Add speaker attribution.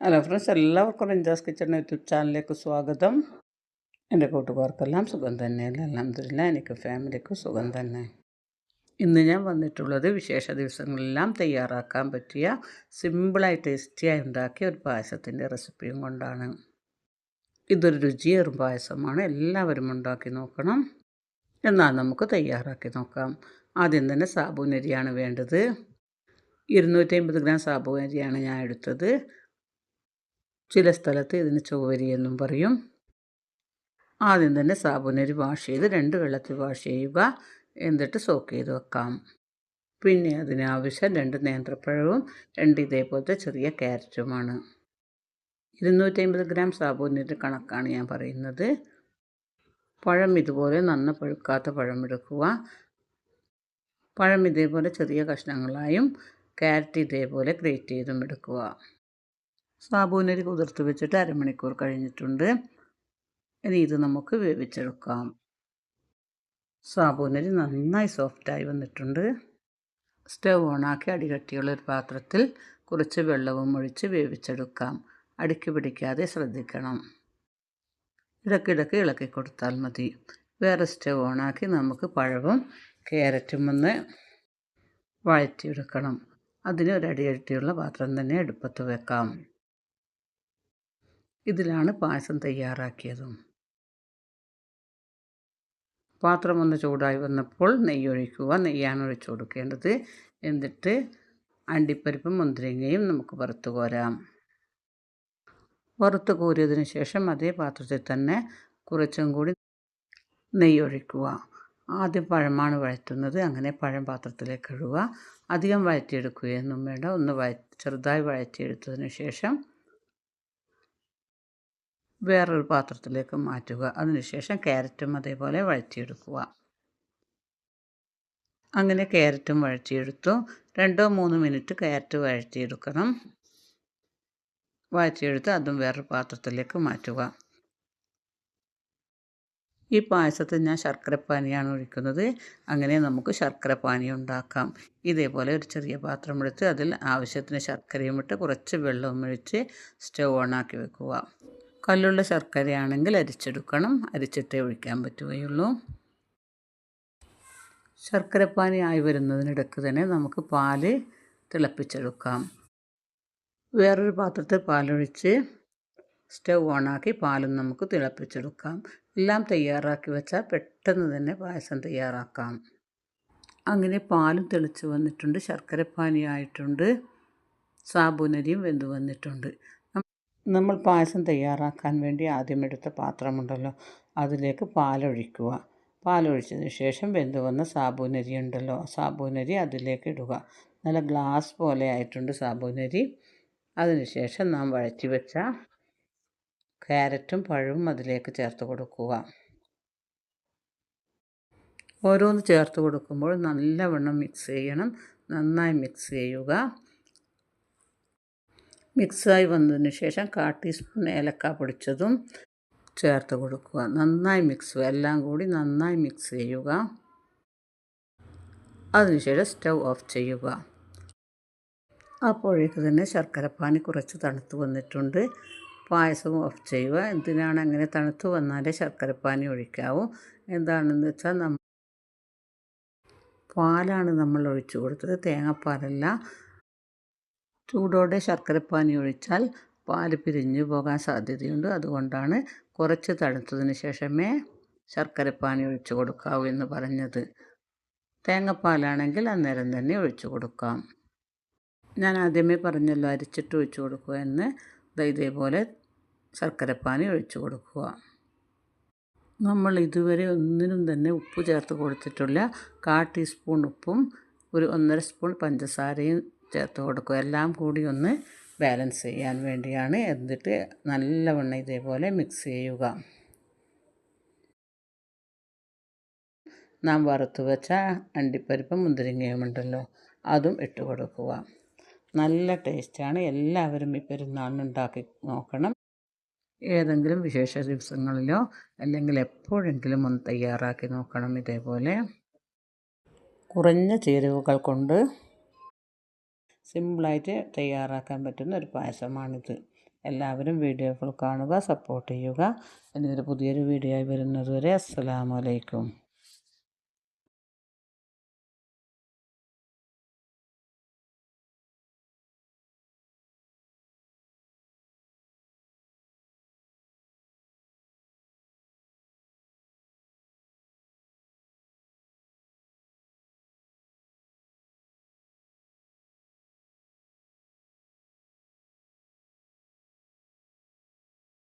Speaker 1: Hello friends എല്ലാവർക്കും റിഞ്ചാസ് kitchen YouTube ചാനലിലേക്ക് സ്വാഗതം. എന്റെ കൂട്ടുകാർക്കെല്ലാം സുഖം തന്നെയല്ല അലഹമില്ല എനിക്ക് ഫാമിലിക്ക് സുഖം തന്നെ. ഇന്ന് ഞാൻ വന്നിട്ടുള്ളത് വിശേഷ ദിവസങ്ങളെല്ലാം തയ്യാറാക്കാൻ പറ്റിയ സിമ്പിളായി ടേസ്റ്റിയായി ഉണ്ടാക്കിയ ഒരു പായസത്തിന്റെ റെസിപ്പിയും കൊണ്ടാണ്. ഇതൊരു രുചിയേറും പായസമാണ്. എല്ലാവരും ഉണ്ടാക്കി നോക്കണം. എന്നാൽ നമുക്ക് തയ്യാറാക്കി നോക്കാം. ആദ്യം തന്നെ സാബൂനരിയാണ് വേണ്ടത്. ഇരുന്നൂറ്റി അമ്പത് ഗ്രാം സാബൂനരിയാണ് ഞാൻ എടുത്തത്. ചില സ്ഥലത്ത് ഇതിന് ചോവരി എന്നും പറയും. ആദ്യം തന്നെ സാബുനരി വാഷ് ചെയ്ത് രണ്ട് വെള്ളത്തിൽ വാഷ് ചെയ്യുക. എന്നിട്ട് സോക്ക് ചെയ്ത് വെക്കാം. പിന്നെ അതിനാവശ്യം രണ്ട് നേന്ത്രപ്പഴവും രണ്ട് ഇതേപോലത്തെ ചെറിയ ക്യാരറ്റുമാണ്. ഇരുന്നൂറ്റി അമ്പത് ഗ്രാം സാബുനരി കണക്കാണ് ഞാൻ പറയുന്നത്. പഴം ഇതുപോലെ നന്ന പഴുക്കാത്ത പഴം എടുക്കുക. പഴം ഇതേപോലെ ചെറിയ കഷ്ണങ്ങളായും ക്യാരറ്റ് ഇതേപോലെ ഗ്രേറ്റ് ചെയ്തും എടുക്കുക. സാബൂനരി കുതിർത്ത് വെച്ചിട്ട് അരമണിക്കൂർ കഴിഞ്ഞിട്ടുണ്ട്. ഇനി ഇത് നമുക്ക് വേവിച്ചെടുക്കാം. സാബൂനരി നന്നായി സോഫ്റ്റായി വന്നിട്ടുണ്ട്. സ്റ്റവ് ഓണാക്കി അടികട്ടിയുള്ള ഒരു പാത്രത്തിൽ കുറച്ച് വെള്ളവും ഒഴിച്ച് വേവിച്ചെടുക്കാം. അടുക്കി പിടിക്കാതെ ശ്രദ്ധിക്കണം. ഇടയ്ക്കിടയ്ക്ക് ഇളക്കി കൊടുത്താൽ മതി. വേറെ സ്റ്റവ് ഓണാക്കി നമുക്ക് പഴവും ക്യാരറ്റും ഒന്ന് വഴറ്റിയെടുക്കണം. അതിന് ഒരു അടിയട്ടിയുള്ള പാത്രം തന്നെ അടുപ്പത്ത് വെക്കാം. ഇതിലാണ് പായസം തയ്യാറാക്കിയതും. പാത്രം ഒന്ന് ചൂടായി വന്നപ്പോൾ നെയ്യ് ഒഴിക്കുക നെയ്യാണ് ഒഴിച്ചു കൊടുക്കേണ്ടത്. എന്നിട്ട് അണ്ടിപ്പരിപ്പും മുന്തിരിങ്ങയും നമുക്ക് വറുത്ത് കോരാം. വറുത്ത് കോരിയതിന് ശേഷം അതേ പാത്രത്തിൽ തന്നെ കുറച്ചും കൂടി നെയ്യ് ഒഴിക്കുക ആദ്യം പഴമാണ് വഴറ്റുന്നത്. അങ്ങനെ പഴം പാത്രത്തിലേക്ക് ഇടുക. അധികം വഴറ്റിയെടുക്കുകയൊന്നും വേണ്ട. ഒന്ന് വഴ ചെറുതായി വഴറ്റിയെടുത്തതിന് ശേഷം വേറൊരു പാത്രത്തിലേക്ക് മാറ്റുക. അതിനുശേഷം ക്യാരറ്റും അതേപോലെ വഴറ്റിയെടുക്കുക. അങ്ങനെ ക്യാരറ്റും വഴറ്റിയെടുത്തു. രണ്ടോ മൂന്ന് മിനിറ്റ് ക്യാരറ്റ് വഴറ്റിയെടുക്കണം. വഴറ്റിയെടുത്ത് അതും വേറൊരു പാത്രത്തിലേക്ക് മാറ്റുക. ഈ പായസത്തിൽ ഞാൻ ശർക്കരപ്പാനിയാണ് ഒഴിക്കുന്നത്. അങ്ങനെ നമുക്ക് ശർക്കരപ്പാനി ഉണ്ടാക്കാം. ഇതേപോലെ ഒരു ചെറിയ പാത്രം എടുത്ത് അതിൽ ആവശ്യത്തിന് ശർക്കരയും ഇട്ട് കുറച്ച് വെള്ളവും ഒഴിച്ച് സ്റ്റവ് ഓണാക്കി വെക്കുക. കല്ലുള്ള ശർക്കരയാണെങ്കിൽ അരിച്ചെടുക്കണം. അരിച്ചിട്ടേ ഒഴിക്കാൻ പറ്റുകയുള്ളൂ. ശർക്കരപ്പാനി ആയി വരുന്നതിനിടയ്ക്ക് തന്നെ നമുക്ക് പാൽ തിളപ്പിച്ചെടുക്കാം. വേറൊരു പാത്രത്തിൽ പാലൊഴിച്ച് സ്റ്റവ് ഓണാക്കി പാലും നമുക്ക് തിളപ്പിച്ചെടുക്കാം. എല്ലാം തയ്യാറാക്കി വെച്ചാൽ പെട്ടെന്ന് തന്നെ പായസം തയ്യാറാക്കാം. അങ്ങനെ പാലും തെളിച്ച് വന്നിട്ടുണ്ട്. ശർക്കരപ്പാനി ആയിട്ടുണ്ട്. സാബുനരിയും വെന്ത് വന്നിട്ടുണ്ട്. നമ്മൾ പായസം തയ്യാറാക്കാൻ വേണ്ടി ആദ്യം എടുത്ത പാത്രമുണ്ടല്ലോ. അതിലേക്ക് പാലൊഴിക്കുക. പാലൊഴിച്ചതിന് ശേഷം വെന്ത് വന്ന സാബൂനരി ഉണ്ടല്ലോ. സാബൂനരി അതിലേക്ക് ഇടുക. നല്ല ഗ്ലാസ് പോലെ ആയിട്ടുണ്ട് സാബൂനരി. അതിനുശേഷം നാം വഴറ്റി വെച്ച ക്യാരറ്റും പഴവും അതിലേക്ക് ചേർത്ത് കൊടുക്കുക. ഓരോന്ന് ചേർത്ത് കൊടുക്കുമ്പോൾ നല്ലവണ്ണം മിക്സ് ചെയ്യണം. നന്നായി മിക്സ് ചെയ്യുക. മിക്സായി വന്നതിന് ശേഷം കാ ടീസ്പൂൺ ഏലക്ക പൊടിച്ചതും ചേർത്ത് കൊടുക്കുക. നന്നായി മിക്സ് എല്ലാം കൂടി നന്നായി മിക്സ് ചെയ്യുക. അതിനുശേഷം സ്റ്റൗ ഓഫ് ചെയ്യുക. അപ്പോഴേക്ക് തന്നെ ശർക്കരപ്പാനി കുറച്ച് തണുത്ത് വന്നിട്ടുണ്ട്. പായസം ഓഫ് ചെയ്യുക. എന്തിനാണ് അങ്ങനെ തണുത്ത് വന്നാലേ ശർക്കരപ്പാനി ഒഴിക്കാവൂ? എന്താണെന്ന് വെച്ചാൽ നമ്മൾ പാലാണ് നമ്മൾ ഒഴിച്ചു കൊടുത്തത്. തേങ്ങാപ്പാലല്ല. ചൂടോടെ ശർക്കരപ്പാനി ഒഴിച്ചാൽ പാൽ പിരിഞ്ഞു പോകാൻ സാധ്യതയുണ്ട്. അതുകൊണ്ടാണ് കുറച്ച് തണുത്തതിന് ശേഷമേ ശർക്കരപ്പാനി ഒഴിച്ചു കൊടുക്കാവൂ എന്ന് പറഞ്ഞത്. തേങ്ങപ്പാലാണെങ്കിൽ അന്നേരം തന്നെ ഒഴിച്ചു കൊടുക്കാം. ഞാൻ ആദ്യമേ പറഞ്ഞല്ലോ അരിച്ചിട്ട് ഒഴിച്ചു കൊടുക്കുക എന്ന്. ഇതേപോലെ ശർക്കരപ്പാനി ഒഴിച്ചു കൊടുക്കുക. നമ്മൾ ഇതുവരെ ഒന്നിനും തന്നെ ഉപ്പ് ചേർത്ത് കൊടുത്തിട്ടില്ല. കാ ടീസ്പൂൺ ഉപ്പും ഒരു ഒന്നര സ്പൂൺ പഞ്ചസാരയും ചേർത്ത് കൊടുക്കും. എല്ലാം കൂടി ഒന്ന് ബാലൻസ് ചെയ്യാൻ വേണ്ടിയാണ് എന്നിട്ട് നല്ലവണ്ണം ഇതേപോലെ മിക്സ് ചെയ്യുക. നാം വറുത്ത് വെച്ച അണ്ടിപ്പരിപ്പും മുന്തിരിങ്ങയും ഉണ്ടല്ലോ അതും ഇട്ട് കൊടുക്കുക. നല്ല ടേസ്റ്റാണ് എല്ലാവരും ഈ പെരുന്നാളിന് ഉണ്ടാക്കി നോക്കണം. ഏതെങ്കിലും വിശേഷ ദിവസങ്ങളിലോ അല്ലെങ്കിൽ എപ്പോഴെങ്കിലും ഒന്ന് തയ്യാറാക്കി നോക്കണം ഇതേപോലെ. കുറഞ്ഞ ചേരുവകൾ കൊണ്ട് സിമ്പിളായിട്ട് തയ്യാറാക്കാൻ പറ്റുന്ന ഒരു പായസമാണിത്. എല്ലാവരും വീഡിയോ ഫുൾ കാണുക സപ്പോർട്ട് ചെയ്യുക. എന്നിതൊരു പുതിയൊരു വീഡിയോ ആയി വരുന്നതുവരെ അസ്സലാമലൈക്കും